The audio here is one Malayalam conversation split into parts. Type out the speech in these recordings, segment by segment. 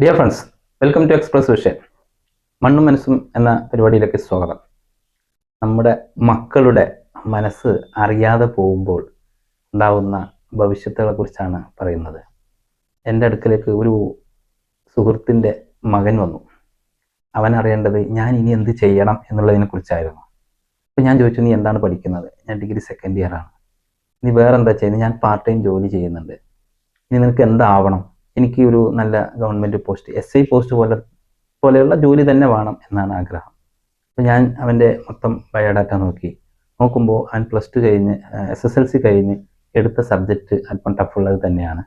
Dear friends welcome to Express Vision മണ്ണും മനസ്സും എന്ന പരിപാടിയിലേക്ക് സ്വാഗതം. നമ്മുടെ മക്കളുടെ മനസ്സ് അറിയാതെ പോകുമ്പോൾ ഉണ്ടാവുന്ന ഭവിഷ്യത്തുകളെ കുറിച്ചാണ് പറയുന്നത്. എന്റെ അടുക്കലേക്ക് ഒരു സുഹൃത്തിന്റെ മകൻ വന്നു. അവൻ അറിയേണ്ടത് ഞാൻ ഇനി എന്ത് ചെയ്യണം എന്നുള്ളതിനെ കുറിച്ചായിരുന്നു. അപ്പോൾ ഞാൻ ചോദിച്ചു നീ എന്താണ് പഠിക്കുന്നത്? ഞാൻ ഡിഗ്രി സെക്കൻഡ് ഇയർ ആണ്. നീ വേറെ എന്താ ചെയ്യുന്നത്? ഞാൻ പാർട്ട് ടൈം ജോലി ചെയ്യുന്നുണ്ട്. ഇനി നിനക്ക് എന്താവണം? എനിക്ക് ഒരു നല്ല government post S I post പോലെ പോലെയുള്ള ജോലി തന്നെ വേണം എന്നാണ് ആഗ്രഹം. അപ്പോൾ ഞാൻ അവന്റെ മൊത്തം ബയോഡാറ്റ നോക്കി. നോക്കുമ്പോൾ അവൻ പ്ലസ് ടു കഴിഞ്ഞ് എസ് എസ് എൽ സി കഴിഞ്ഞ് എടുത്ത സബ്ജക്റ്റ് അല്പം ടഫുള്ളത് തന്നെയാണ്.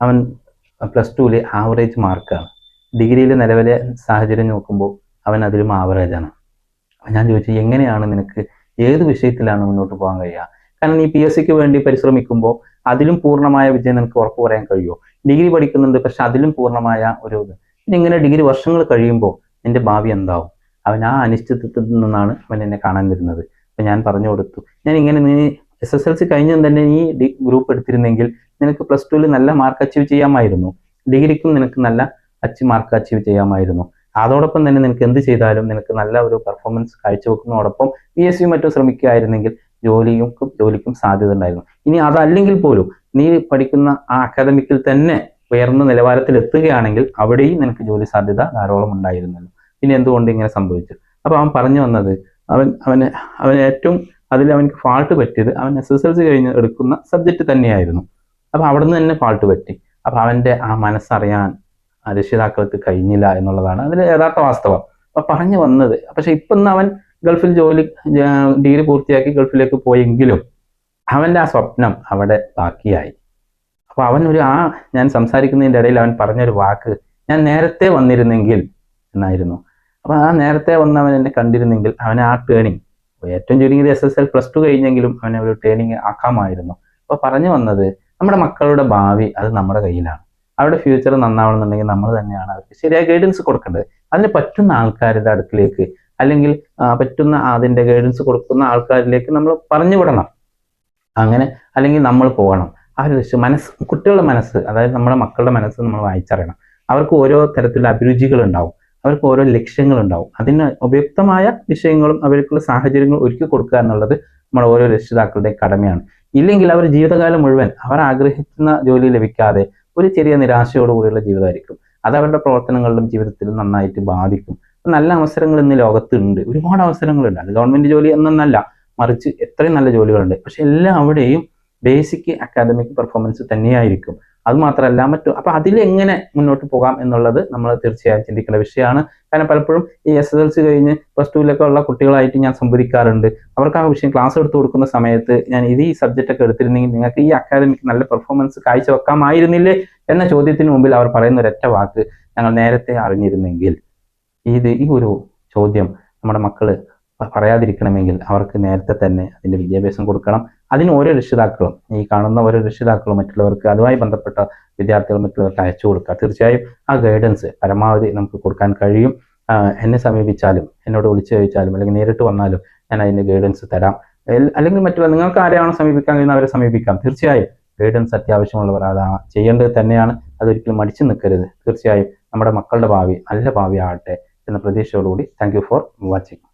അവൻ പ്ലസ് ടുവിൽ ആവറേജ് മാർക്കാണ്. ഡിഗ്രിയിലെ നിലവിലെ സാഹചര്യം നോക്കുമ്പോൾ അവൻ അതിലും ആവറേജാണ് അപ്പം ഞാൻ ചോദിച്ചു എങ്ങനെയാണ് നിനക്ക് ഏത് വിഷയത്തിലാണ് മുന്നോട്ട് പോകാൻ കഴിയുക? കാരണം നീ പി എസ് സിക്ക് വേണ്ടി പരിശ്രമിക്കുമ്പോൾ അതിലും പൂർണമായ വിജയം നിനക്ക് ഉറപ്പ് പറയാൻ കഴിയുമോ? ഡിഗ്രി പഠിക്കുന്നുണ്ട് പക്ഷെ അതിലും പൂർണമായ ഒരു ഇത്. ഇങ്ങനെ ഡിഗ്രി വർഷങ്ങൾ കഴിയുമ്പോൾ നിന്റെ ഭാവി എന്താവും? അവൻ ആ അനിശ്ചിതത്വത്തിൽ നിന്നാണ് അവൻ എന്നെ കാണാൻ വരുന്നത്. അപ്പം ഞാൻ പറഞ്ഞു കൊടുത്തു. ഞാൻ ഇങ്ങനെ നീ എസ് എസ് എൽ സി കഴിഞ്ഞും തന്നെ നീ ഗ്രൂപ്പ് എടുത്തിരുന്നെങ്കിൽ നിനക്ക് പ്ലസ് ടുവിൽ നല്ല മാർക്ക് അച്ചീവ് ചെയ്യാമായിരുന്നു. ഡിഗ്രിക്കും നിനക്ക് നല്ല അച്ചീവ് മാർക്ക് അച്ചീവ് ചെയ്യാമായിരുന്നു. അതോടൊപ്പം തന്നെ നിനക്ക് എന്ത് ചെയ്താലും നിനക്ക് നല്ല ഒരു പെർഫോമൻസ് കാഴ്ചവെക്കുന്നതോടൊപ്പം പി എസ് സി മറ്റും ശ്രമിക്കുകയായിരുന്നെങ്കിൽ ജോലിയും ജോലിക്കും സാധ്യത ഉണ്ടായിരുന്നു. ഇനി അതല്ലെങ്കിൽ പോലും നീ പഠിക്കുന്ന ആ അക്കാദമിക്കിൽ തന്നെ ഉയർന്ന നിലവാരത്തിൽ എത്തുകയാണെങ്കിൽ അവിടെയും നിനക്ക് ജോലി സാധ്യത ധാരാളം ഉണ്ടായിരുന്നല്ലോ. പിന്നെ എന്തുകൊണ്ട് ഇങ്ങനെ സംഭവിച്ചു? അപ്പോൾ അവൻ പറഞ്ഞു വന്നത് അവൻ അവന് അവൻ ഏറ്റവും അതിൽ അവനക്ക് ഫാൾട്ട് പറ്റിയത് അവൻ എസ് എസ് എൽ സി കഴിഞ്ഞ് എടുക്കുന്ന സബ്ജക്റ്റ് തന്നെയായിരുന്നു. അപ്പോൾ അവിടെ നിന്ന് തന്നെ ഫാൾട്ട് പറ്റി. അപ്പോൾ അവന്റെ ആ മനസ്സറിയാൻ രക്ഷിതാക്കൾക്ക് കഴിഞ്ഞില്ല എന്നുള്ളതാണ് അതിൽ യഥാർത്ഥ വാസ്തവം. അപ്പോൾ പറഞ്ഞു വന്നത് പക്ഷെ ഇപ്പം അവൻ ഗൾഫിൽ ജോലി ഡിഗ്രി പൂർത്തിയാക്കി ഗൾഫിലേക്ക് പോയെങ്കിലും അവന്റെ ആ സ്വപ്നം അവിടെ ബാക്കിയായി. അപ്പോൾ അവൻ ഒരു ആ ഞാൻ സംസാരിക്കുന്നതിന്റെ ഇടയിൽ അവൻ പറഞ്ഞൊരു വാക്ക് ഞാൻ നേരത്തെ വന്നിരുന്നെങ്കിൽ എന്നായിരുന്നു. അപ്പോൾ ആ നേരത്തെ വന്നവൻ എന്നെ കണ്ടിരുന്നെങ്കിൽ അവൻ ആ ടേണിങ് ഏറ്റവും ചുരുങ്ങിയത് S S L plus two കഴിഞ്ഞെങ്കിലും അവനെ ഒരു ടേണിങ് ആക്കാമായിരുന്നു. അപ്പോൾ പറഞ്ഞു വന്നത് നമ്മുടെ മക്കളുടെ ഭാവി അത് നമ്മുടെ കയ്യിലാണ്. അവരുടെ ഫ്യൂച്ചർ നന്നാവണമെന്നുണ്ടെങ്കിൽ നമ്മൾ തന്നെയാണ് അവർക്ക് ശരിയായ ഗൈഡൻസ് കൊടുക്കേണ്ടത്. അതിന് പറ്റുന്ന ആൾക്കാരുടെ അടുക്കിലേക്ക് അല്ലെങ്കിൽ പറ്റുന്ന അതിന്റെ ഗൈഡൻസ് കൊടുക്കുന്ന ആൾക്കാരിലേക്ക് നമ്മൾ പറഞ്ഞു വിടണം. അങ്ങനെ അല്ലെങ്കിൽ നമ്മൾ പോകണം. ആ ഒരു മനസ്സ് കുട്ടികളുടെ മനസ്സ് അതായത് നമ്മുടെ മക്കളുടെ മനസ്സ് നമ്മൾ വായിച്ചറിയണം. അവർക്ക് ഓരോ തരത്തിലുള്ള അഭിരുചികൾ ഉണ്ടാവും അവർക്ക് ഓരോ ലക്ഷ്യങ്ങൾ ഉണ്ടാവും അതിന് ഉപയുക്തമായ വിഷയങ്ങളും അവർക്കുള്ള സാഹചര്യങ്ങളും ഒരുക്കി കൊടുക്കുക എന്നുള്ളത് നമ്മൾ ഓരോ രക്ഷിതാക്കളുടെ കടമയാണ്. ഇല്ലെങ്കിൽ അവർ ജീവിതകാലം മുഴുവൻ അവർ ആഗ്രഹിക്കുന്ന ജോലി ലഭിക്കാതെ ഒരു ചെറിയ നിരാശയോടുകൂടിയുള്ള ജീവിതമായിരിക്കും. അത് അവരുടെ പ്രവർത്തനങ്ങളിലും ജീവിതത്തിലും നന്നായിട്ട് ബാധിക്കും. നല്ല അവസരങ്ങൾ ഇന്ന് ലോകത്തുണ്ട്. ഒരുപാട് അവസരങ്ങളുണ്ട്. അത് ഗവൺമെന്റ് ജോലി എന്നല്ല മറിച്ച് എത്രയും നല്ല ജോലികളുണ്ട്. പക്ഷെ എല്ലാം അവിടെയും ബേസിക് അക്കാദമിക് പെർഫോമൻസ് തന്നെയായിരിക്കും. അത് മാത്രമല്ല മറ്റു അതിൽ എങ്ങനെ മുന്നോട്ട് പോകാം എന്നുള്ളത് നമ്മൾ തീർച്ചയായും ചിന്തിക്കേണ്ട വിഷയമാണ്. കാരണം പലപ്പോഴും ഈ എസ് എസ് എൽ സി കഴിഞ്ഞ് പ്ലസ് ടുവിലൊക്കെ ഉള്ള കുട്ടികളായിട്ട് ഞാൻ സംവദിക്കാറുണ്ട്. അവർക്ക് ആ വിഷയം ക്ലാസ് എടുത്തു കൊടുക്കുന്ന സമയത്ത് ഞാൻ ഇത് ഈ സബ്ജക്റ്റ് ഒക്കെ എടുത്തിരുന്നെങ്കിൽ നിങ്ങൾക്ക് ഈ അക്കാദമിക് നല്ല പെർഫോമൻസ് കാഴ്ചവെക്കാമായിരുന്നില്ലേ എന്ന ചോദ്യത്തിന് മുമ്പിൽ അവർ പറയുന്ന ഒരൊറ്റ വാക്ക് ഞങ്ങൾ നേരത്തെ അറിഞ്ഞിരുന്നെങ്കിൽ. ഇത് ഈ ഒരു ചോദ്യം നമ്മുടെ മക്കൾ പറയാതിരിക്കണമെങ്കിൽ അവർക്ക് നേരത്തെ തന്നെ അതിന്റെ വിദ്യാഭ്യാസം കൊടുക്കണം. അതിന് ഓരോ രക്ഷിതാക്കളും ഈ കാണുന്ന ഓരോ രക്ഷിതാക്കളും മറ്റുള്ളവർക്ക് അതുമായി ബന്ധപ്പെട്ട വിദ്യാർത്ഥികൾ മറ്റുള്ളവർക്ക് അയച്ചു കൊടുക്കുക. തീർച്ചയായും ആ ഗൈഡൻസ് പരമാവധി നമുക്ക് കൊടുക്കാൻ കഴിയും. എന്നെ സമീപിച്ചാലും എന്നോട് വിളിച്ചു ചോദിച്ചാലും അല്ലെങ്കിൽ നേരിട്ട് വന്നാലും ഞാൻ അതിന്റെ ഗൈഡൻസ് തരാം. അല്ലെങ്കിൽ മറ്റുള്ള നിങ്ങൾക്ക് ആരെയാണോ സമീപിക്കാൻ കഴിയുന്ന അവരെ സമീപിക്കാം. തീർച്ചയായും ഗൈഡൻസ് അത്യാവശ്യമുള്ളവർ അത് ചെയ്യേണ്ടത് തന്നെയാണ്. അതൊരിക്കലും മടിച്ചു നിൽക്കരുത്. തീർച്ചയായും നമ്മുടെ മക്കളുടെ ഭാവി നല്ല ഭാവി ആകട്ടെ എന്ന പ്രതീക്ഷയോടുകൂടി താങ്ക് ഫോർ വാച്ചിങ്